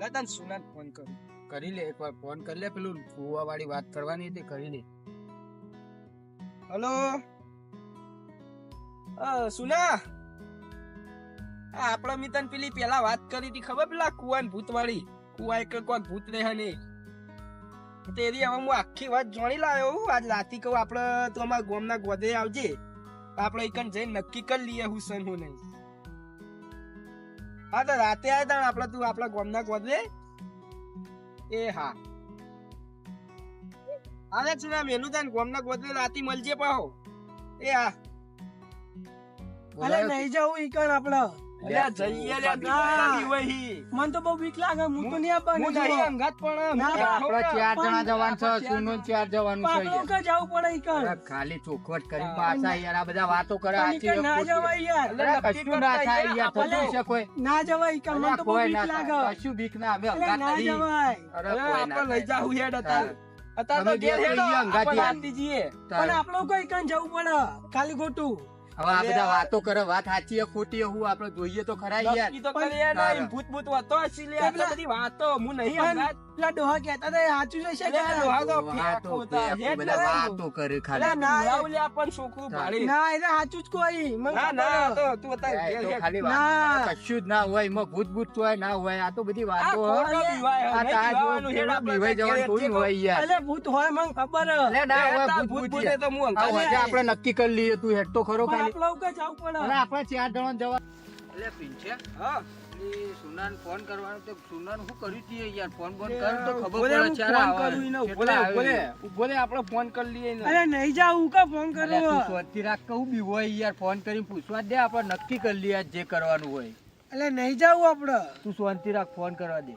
લે સુનાને ફોન કરું. કરી લે, એકવાર ફોન કરી લે, પેલું ફુવા વાળી વાત કરવાની હતી, કરી લે. હલો? સુના? આપણા મિતન પેલી પેલા વાત કરી હતી, ખબર પેલા કુવાન ભૂત વાળી કુવા એક કોક ભૂત રહે હને તેરી હવે હું આખી વાત જોણી લાયો આજ રાતી કહું, આપણે તો અમારા ગોમના ગોદે આવજે. આપણે એકન જઈને નક્કી કરી લઈએ હું સન હું નહીં. હા તો રાતે આવ્યા તા આપણે તું આપણા ગોમના ગોદરે? એ હા. અરે ચુના મેલું તને ગોમના ગોદરે રાતી મળજે પાહો. એ હા. અરે નહીં જવું ઈકણ આપડે મને તો બહુ બીક લાગે હું તો નહીં આપવાનું અંગાત પણ ના, હું ના, બેઠો આપડે ચાર જણા જવાનું છે સુનો ચાર જવાનું છે પાકડો યાર. કે જવું પડે ખાલી ચોખવટ કરી પાછા યાર આ બધા વાતો કરે ના જવાય યાર. કશું ના થાય યાર થતું છે કોઈ. ના જવાય ઈકણ મને તો બહુ બીક ના લાગે. કશું બીક ના અમે અંગાત ના જવાય. અરે અરે કોઈ ના આપણે લઈ. જાવું અત્યારે અત્યારે તો ઘેર હેડો, આપણે યાર. પણ આપણો કોઈ ઈકણ જવું પડે? ખાલી ખોટું. હવે આ બધા વાતો કરે વાત સાચી ખોટી હું આપણે જોઈએ તો ખરા યાર ભૂત ભૂત વાતો બધી વાતો હું નહીં. પેલા ડોહા કહેતા હતા સાચું છે કે ડોહા તો ફેંકો તા, ફેંકો, હેડ બધા લે. વાતો કરે ખાલી ના, બિલાવ લે આપણને છોકરું. ભાળી. ના એ સાચું જ કોઈ ના, ના, તો તું તો હેડ. ખાલી વાત ના. કશું જ ના હોય એમાં ભૂત ભૂત તો હોય ના હોય આ તો બધી વાતો હોય. આ નહીં તારા હેડા બીવાઈ જવાનું થોડી હોય યાર અલે ભૂત હોય મને ખબર અલે ના હોય ભૂત ભૂત તો હું અંકા હોય આપણે નક્કી કરી લઈએ તું હેડ તો ખરો પણ ખાલી આપણે કે જાવ પડે અરે આપણે ચાર જણા જવા એટલે પીંછે હા. એ સુનાન ફોન કરવાનો તો સુનાન શું કર્યું તું યાર? ફોન બોન કર તો ખબર પડે ચાર આવે. કરું એને, ઊભો કેટલા રે, ઊભો રે. આવે? ઊભો રે, આપણે ફોન કરી લઈએ એને. અરે નહીં જાવું કે ફોન અલ્યા તું કરવો રાખ કહું બી હોય યાર ફોન કરીને પૂછવા દે આપણે નક્કી કરી લઈએ જે કરવાનું હોય. એટલે નહીં જાવું આપડે તું શાંતિ રાખ ફોન કરવા દે.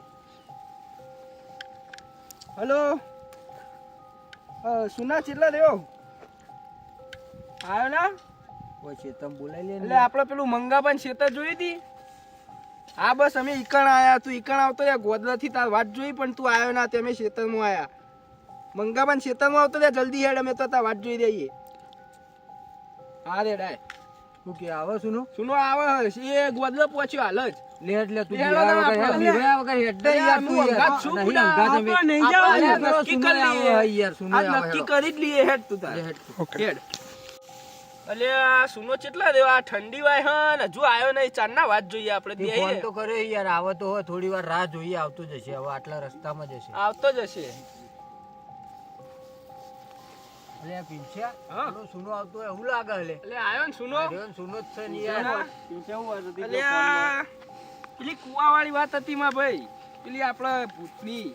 હલો? સુના ચેટલા રહ્યો આવ્યો ના? કોઈ ચેતમ બોલાઈ લે એટલે આપણે પેલું મંગાબાન શેતર જોઈ હતી? હા બસ અમે ઈકણ આયા. તું ઈકણ આવતો યાર ગોદરા થી તાર વાત જોઈ પણ તું આવ્યો ના. તમે શેતરમાં આયા. મંગાબાન શેતરમાં આવતો યાર જલ્દી હેડ અમે તો તાર વાત જોઈ રહીએ. હા રે ડાય. તું કે આવે સુનો સુનો આવે. એ ગોદરા પહોંચ્યો હાલ જ. લે એટલે તું લે, વગર હેડ, યાર તું યાર. નહીં બુડા. અંગાત નહીં આપણે નક્કી કરી લઈએ. યાર, સુનો નક્કી કરી જ લઈએ. હેડ તું તાર. હેડ. હેડ આ સુનો કેટલા દેવા? આ ઠંડી વાય હન. હજુ આવ્યો નહીં ચારના વાત જોઈએ આપણે. તે ફોન તો કરે યાર. આવો તો હો થોડી વાર રાહ જોઈએ આવતો જશે. હવે આટલા રસ્તામાં જશે. આવતો જશે. અલે આ પીંછ્યા હા. સુનો આવતો હોય હું લાગે અલે અલે આવ્યો ને સુનો? અરે સુનો જ છે ને યાર. અલ્યા પેલી કુવાવાળી વાત હતી માં ભાઈ. પેલી આપણા ભૂતની.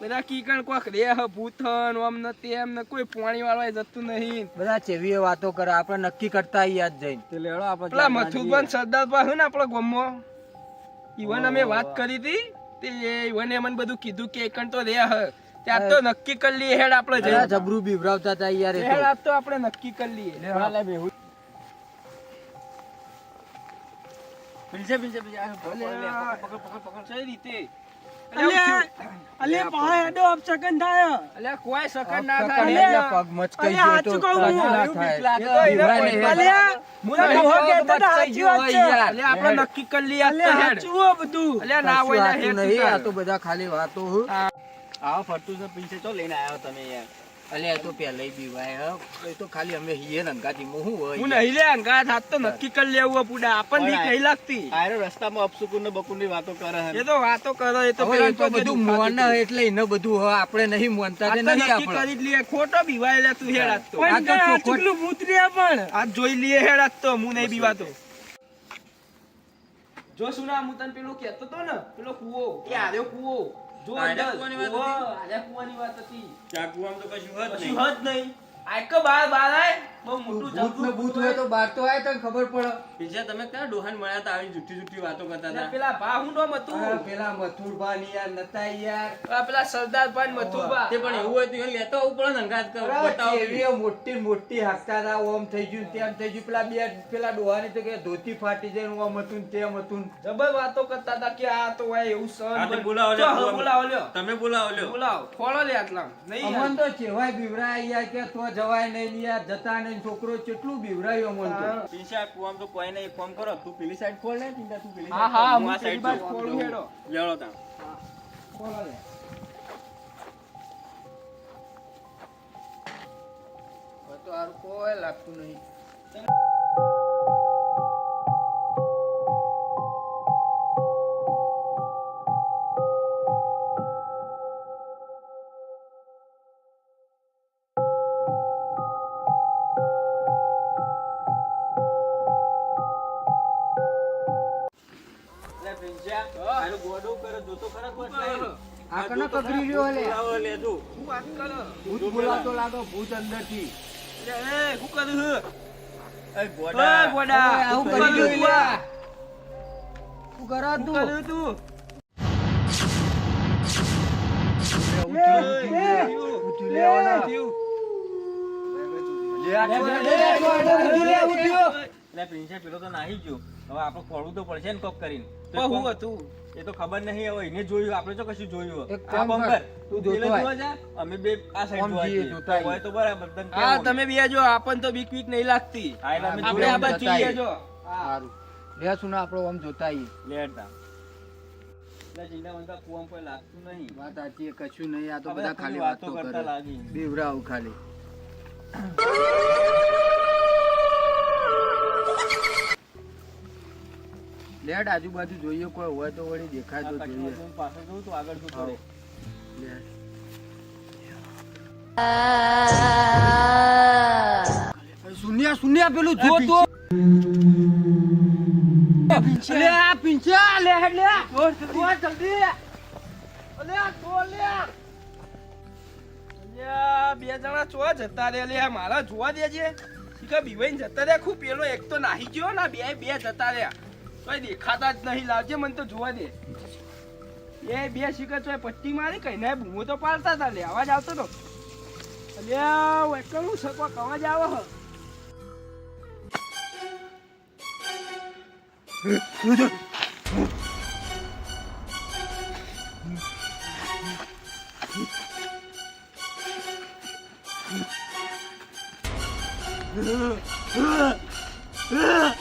બધા કીકણ કોક રે હ હન ઓમ ને તેમ ને કોઈ પાણી વાળવા જતું નહીં બધા ચેવીએ વાતો કરે આપણે નક્કી કરતા યાદ જઈને તે લેડો આપણે પેલા ચાલવા સરદાર પાસે ને આપણો ગમો ઈવન અમે વાત કરી હતી તે ઈવને મને બધું કીધું કે એકણ તો રે હ ત્યાં તો નક્કી કરી લઈએ હેડ આપણે જઈએ જબરું બીવરાવતા હતા યાર એ હેડ તો. તો આપણે નક્કી કરી લઈએ લે, હા, લે, બેહુ. આ પકડ, અલ્યા. પકડ, પકડ, પકડ, પકડ. કઈ રીતે થાય. કોઈ સકન ના થાય. પગ મચકાઈ ગયો તો ના થાય. વાત છે. આપણે નક્કી કરી લઈએ આજ તો હેડ. સાચું બધું. અલ્યા ના હોય ના હેડ આ તો બધા ખાલી વાતો આવો ફરતું છે પીછે ચો લઈને આવ્યો તમે યાર. અલ્યા એ તો પહેલાય બીવાય હ. એ તો ખાલી અમે હિયે ને અંગાતીમાં હું હોય હું નહીં લે અંગાત હાથ તો નક્કી કરી લેવું પુડા. આપણને બીક નહીં લાગતી. આયરો રસ્તામાં અપસુકુન ને બકુનની વાતો કરે એ તો વાતો કરે એ તો પેલા તો બધું મોન એટલે એને બધું હ આપણે નહીં મોનતા તે નહીં આપણે. કરી જ લઈએ. ખોટો બીવાય લે તું હેડા તો. આ તો ચોકલું રહ્યા પણ. આ જોઈ લે હેડા તો હું નહીં બીવાતો. જો સુના હું તને પેલું કહેતો તો ને પેલો કૂવો. એ આર્યો કૂવો. જો કૂવાની વાત હતી? ચાકુઆમ તો કશું હદ નહીં. હદ નહીં. આયકો બાર બાર આય. બહુ મોટું ભૂત ને ભૂત હોય. તો બહાર તો આય તને ખબર પડે. પીછે તમે ક્યાં ડોહાન મળ્યા તા આવી જુઠ્ઠી જુઠ્ઠી વાતો કરતા હતા. પેલા ભા હું નામ આ હતું પેલા મથુરભા ની યાર નતા યાર. પેલા સરદાર પાન મથુરભા. તે પણ એવું હતું એ લેતો આવું પડે ને કર અરે બતાવો મોટી મોટી હાંકતા હતા ઓમ થઈ ગયું તેમ થઈ ગયું. પેલા બે પેલા ડોહાની તો કે ધોતી ફાટી જાય ઓમ હતું તેમ હતું જબર વાતો કરતા હતા કે આ તો હોય એવું સર બોલાવો બોલાવો. બોલાવો લ્યો. તમે બોલાવો લ્યો. બોલાવો. ખોળો લે આટલા. નહીં અમન તો કેવાય બીવરા યાર કે તો જવાય નહીં યાર જતા નહીં છોકરો કેટલું બીવરાયો અમન તો પીસા કુવામ તો કોઈ નહીં ફોન કરો તું પેલી સાઈડ ખોલ ને ચિંતા તું પેલી હા, હા, હું સાઈડ બાજુ જો. હેડો. લેવડો તા ખોલ લે. હવે તો આર કોઈ લાગતું નહીં ગોડું કરે, જોતો ખરા કોઈ નહીં? આ કનો કગરી રહ્યો લે બોલાવો લે તું. શું વાત કરો? ભૂત બોલાતો લાગો ભૂત અંદરથી લે, એ, શું કરું છું? એ એ, ગોડા. ગોડા. આવું કરી રહ્યો લે આ? કરો તું કરું તું? થયું. લે, આ લે, લે, ઊંચું લે, ઊંચું લે. લે પ્રિન્સે પેલો તો નાહી ગયો. હવે આપણે ખોળવું તો પડશે ને કોક કરીને. તો હું હતું? એ તો ખબર નહીં હવે એને જોયું. આપણે તો કશું જોયું એક આ કામ બંગર. કર, તું જોતો હોય અમે બે આ સાઈડ જોવા જઈએ, જઈએ. જોતા હોય તો બરાબર તને હા તમે બે જો આપણ તો બીક બીક નહીં લાગતી. હા, એટલે અમે આપણે આ બાજુ જોઈએ જો. સારું. લે સુનો આપણો આમ જોતા આવીએ. લેટ તા. એટલે જીંડા મંદા કૂવામાં કોઈ લાગતું નહીં. વાત સાચી કશું નહીં. આ તો બધા ખાલી વાતો કરે. લાગી. બીવરાવ ખાલી. લેટ આજુબાજુ જોઈએ કોઈ હોય તો વળી દેખાય તો જોઈએ. જોઈને પાછળ જોઉં તો આગળ શું કરે લેટ. શૂન્ય શૂન્ય પેલું જો તો. લે આ પિંચા લે લે. દોડ જલ્દી. અલે આ લે. બે જણા ચો જતા રે લે મારા જોવા દેજે. શીખા બીવાઈને જતા રે ખૂબ પેલો એક તો નાહી ગયો ને બે બે જતા રહ્યા. તોય દેખાતા જ નહીં, લાવજે, મને તો જોવા દે. એ બે શીખા તો પટ્ટી મારી કઈ ને બૂમો તો પાડતા હતા લે, અવાજ આવતો તો. અલ્યા એકલું શકો અવાજ આવે હ. હા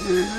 હા